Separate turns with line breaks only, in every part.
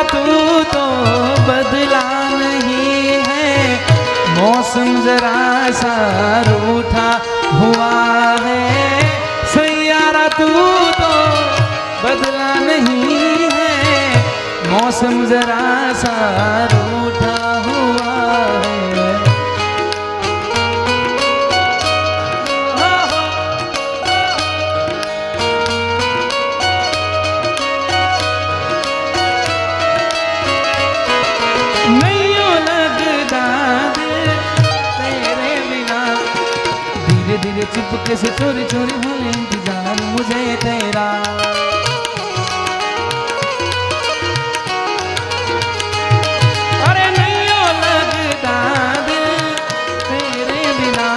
तू तो बदला नहीं है मौसम जरा सा रूठा हुआ है सैयारा तू तो बदला नहीं है मौसम जरा सा रूठा धीरे धीरे चुपके से चोरी चोरी होने इंतजार मुझे तेरा अरे नहीं लगता दिल तेरे बिना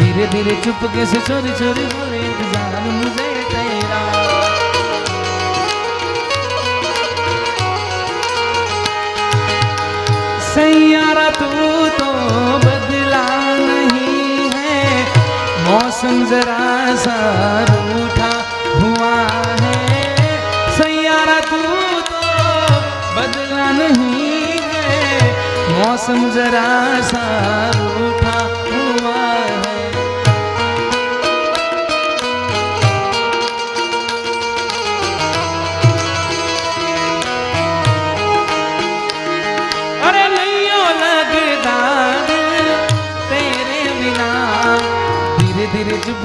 धीरे धीरे चुपके से चोरी चोरी होने इंतजार मुझे तेरा सैयारा तू मौसम जरा सा रूठा हुआ है सैयारा तू तो बदला नहीं है मौसम जरा सा रूठा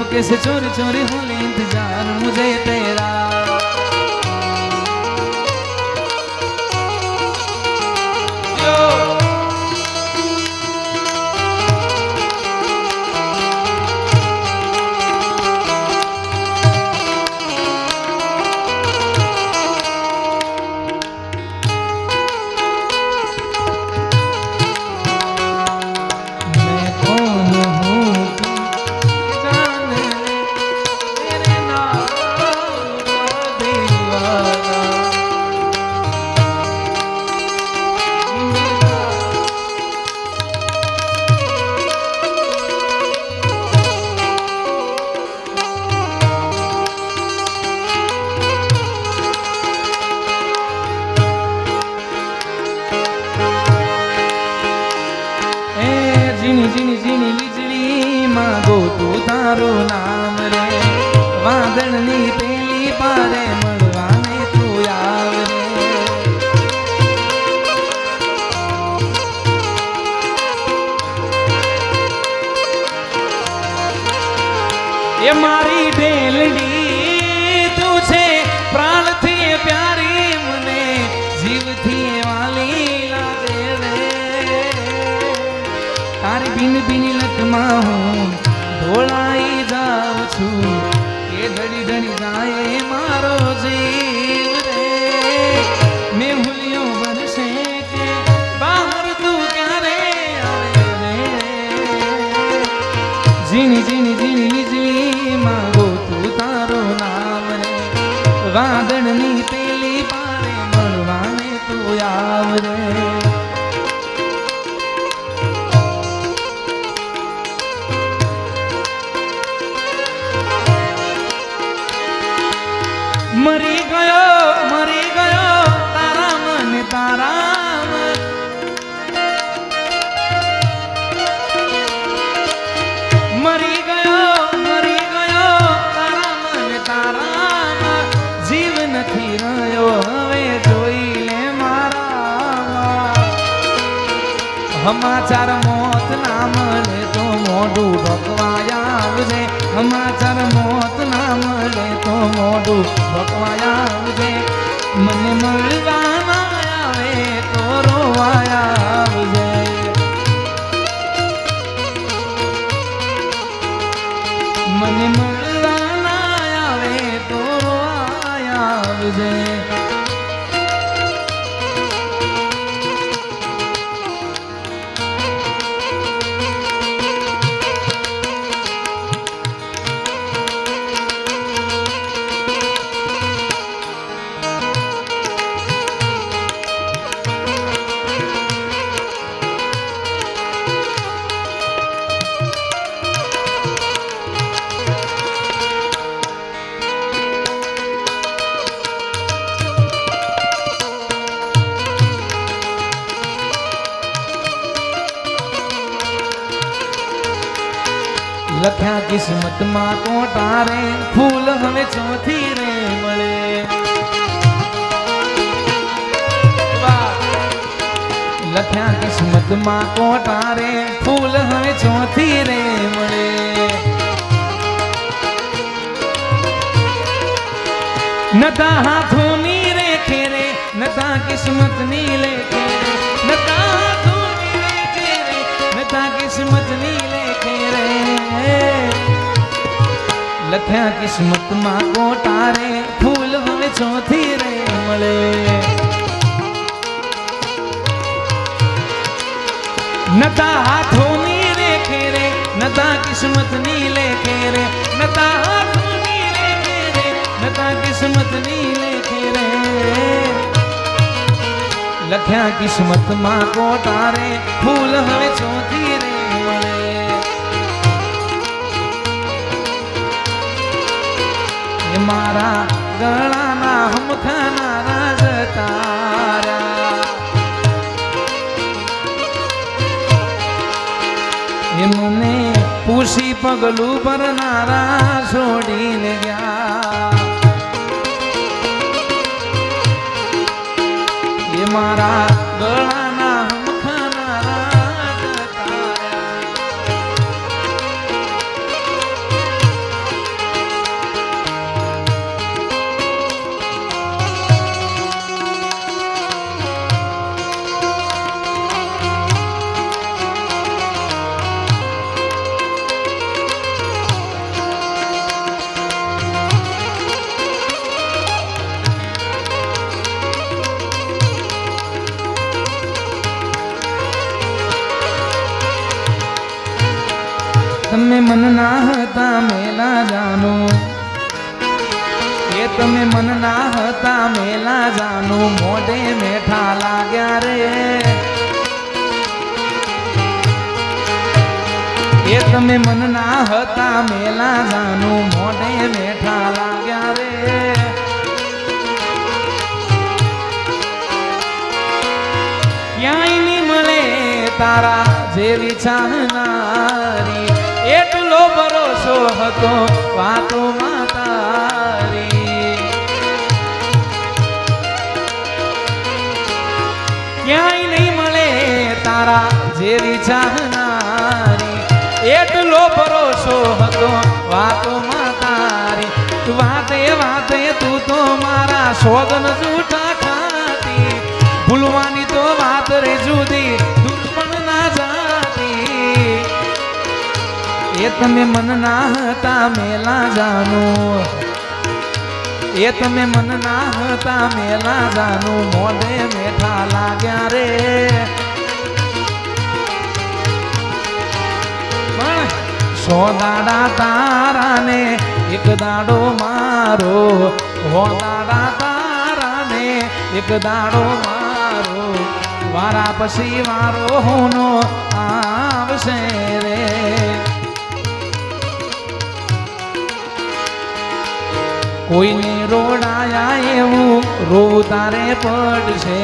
धीरे चुपके से चोरी चोरी होने इंतजार मुझे तेरा ઝીણી વીજળી માગો તું તારું નામ રે. વાદળની પેલી પારે મળવાને તું આવ રે. એ મારી ઢેલડી બિન બિન લટમાં હું ઢોળાઈ જાઉં છું. એ ડરી ડરી જાય મારો જીવ મોઢું ભકવાયા આવજે સમાચાર મોત ના મળે તો મોઢું ભકવાયા આવજે મને મળવા લખ્યા કિસ્મતમાં કોટારે ફૂલ હવે ચોથી રે મળે! લખ્યા કિસ્મતમાં કોટારે ફૂલ હવે ચોથી રે મળે. નતા હાથોની રેખે રે, નતા કિસ્મતની લેખે રે. લખ્યા કિસ્મતમાં કોટારે ફૂલ હવે ચોથી રે મળે નતા હાથોની રેખે રે નતા કિસ્મતની લેખે રે નતા હાથોની રેખે રે નતા કિસ્મતની લેખે રે લખ્યા કિસ્મતમાં કોટારે ફૂલ હવે ચોથી રે મારા ગળાના હમખાના રાજ તારા એમને પૂછી પગલું ભરનારા છોડીને ગયા. એ મારા તમે મનના હતા મેલા જાનો. એ તમે મનના હતા મેલા જાનો. મોઢે મેઠા લાગ્યા રે. એ તમે મનના હતા મેલા જાનો. મોઢે મેઠા લાગ્યા રે. ક્યાંય નહીં મળે તારા જેવી એટલો હતો વાતોમાં ક્યાંય નહીં મળે તારા જેવી ચાહનારી એટલો ભરોસો હતો વાતો માતારી. વાતે વાતે તું તો મારા સોગન તમે મનના હતા મેલા જાનો. એ તમે મનના હતા મેલા જાનો. મોઢે મેઠા લાગ્યા રે. સો દાડા તારાને, એક દાડો મારો. હો દાડા તારાને, એક દાડો મારો. વારા પછી વારો હોનો આવશે રે. કોઈને રોડાયા એવું રોવું તારે પડશે.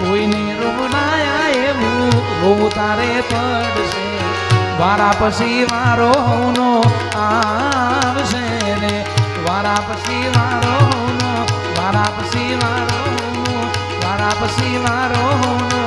કોઈને રોડાયા એવું રોવું તારે પડશે. વારા પછી મારો હોનો આવશે ને. વારા પછી મારો હોનો વારા પછી મારો હોનો વારા પછી મારો હોનો